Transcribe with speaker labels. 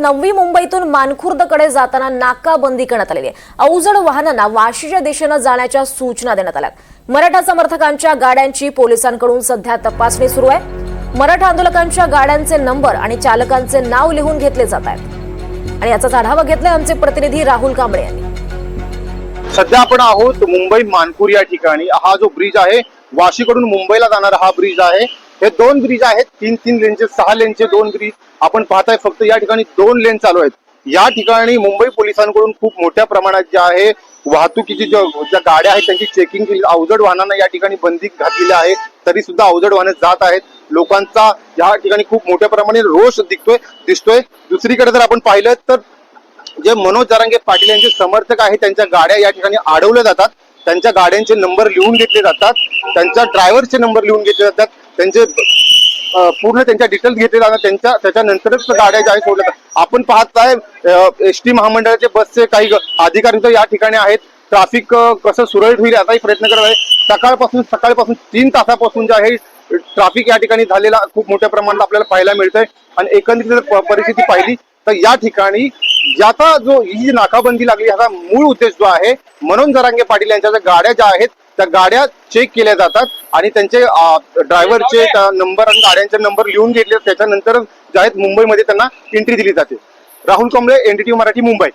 Speaker 1: नववी मुंबईतून मानखुर्दकडे जाताना नाकाबंदी करण्यात आलेली आहे. अवजड वाहनांना वाशीच्या दिशेनं जाण्याच्या सूचना देण्यात आल्या मराठा समर्थकांच्या गाड्यांची पोलिसांकडून सध्या तपासणी सुरू आहे. मराठा आंदोलकांच्या गाड्यांचे नंबर आणि चालकांचे नाव लिहून घेतले जात आहेत. आणि याचाच आढावा घेतलाय आमचे प्रतिनिधी राहुल कांबळे यांनी.
Speaker 2: सध्या आपण आहोत मुंबई मानपूर या ठिकाणी. हा जो ब्रिज आहे वाशीकडून मुंबईला जाणारा हा ब्रिज आहे. हे दोन ब्रिज आहेत. तीन तीन लेनचे सहा लेनचे दोन ब्रिज आपण पाहताय फक्त या ठिकाणी दोन लेन चालू आहेत. या ठिकाणी मुंबई पोलिसांकडून खूप मोठ्या प्रमाणात जे आहे वाहतुकीची ज्या ज्या गाड्या आहेत त्यांची चेकिंग केली. अवजड वाहनांना या ठिकाणी बंदी घातलेली आहे. तरी सुद्धा अवजड वाहने जात आहेत. लोकांचा या ठिकाणी खूप मोठ्या प्रमाणे रोष दिसतोय दिसतोय. दुसरीकडे जर आपण पाहिलं तर जे मनोज जरांगे पाटील यांचे समर्थक आहेत त्यांच्या गाड्या या ठिकाणी अडवल्या जातात. त्यांच्या गाड्यांचे नंबर लिहून घेतले जातात त्यांच्या ड्रायव्हरचे नंबर लिहून घेतले जातात त्यांचे पूर्ण त्यांच्या डिटेल्स घेतले जातात त्यांच्या त्याच्यानंतरच गाड्या ज्या आहेत सोडल्या जातात. आपण पाहताय एस टी महामंडळाचे बसचे काही अधिकारी या ठिकाणी आहेत. ट्रॅफिक कसं सुरळीत होईल याचाही प्रयत्न करत आहे. सकाळपासून सकाळपासून तीन तासापासून जे आहे ट्रॅफिक या ठिकाणी झालेला खूप मोठ्या प्रमाणात आपल्याला पाहायला मिळतंय. आणि एकंदरीत जर परिस्थिती पाहिली तर या ठिकाणी याचा जो ही जी नाकाबंदी लागली याचा मूळ उद्देश जो आहे मनोज जरांगे पाटील यांच्या ज्या गाड्या ज्या आहेत त्या गाड्या चेक केल्या जातात आणि त्यांचे ड्रायव्हरचे नंबर आणि गाड्यांचे नंबर लिहून घेतले त्याच्यानंतर जे आहेत मुंबईमध्ये त्यांना एंट्री दिली जाते. राहुल कांबळे एनडीटी मराठी मुंबई.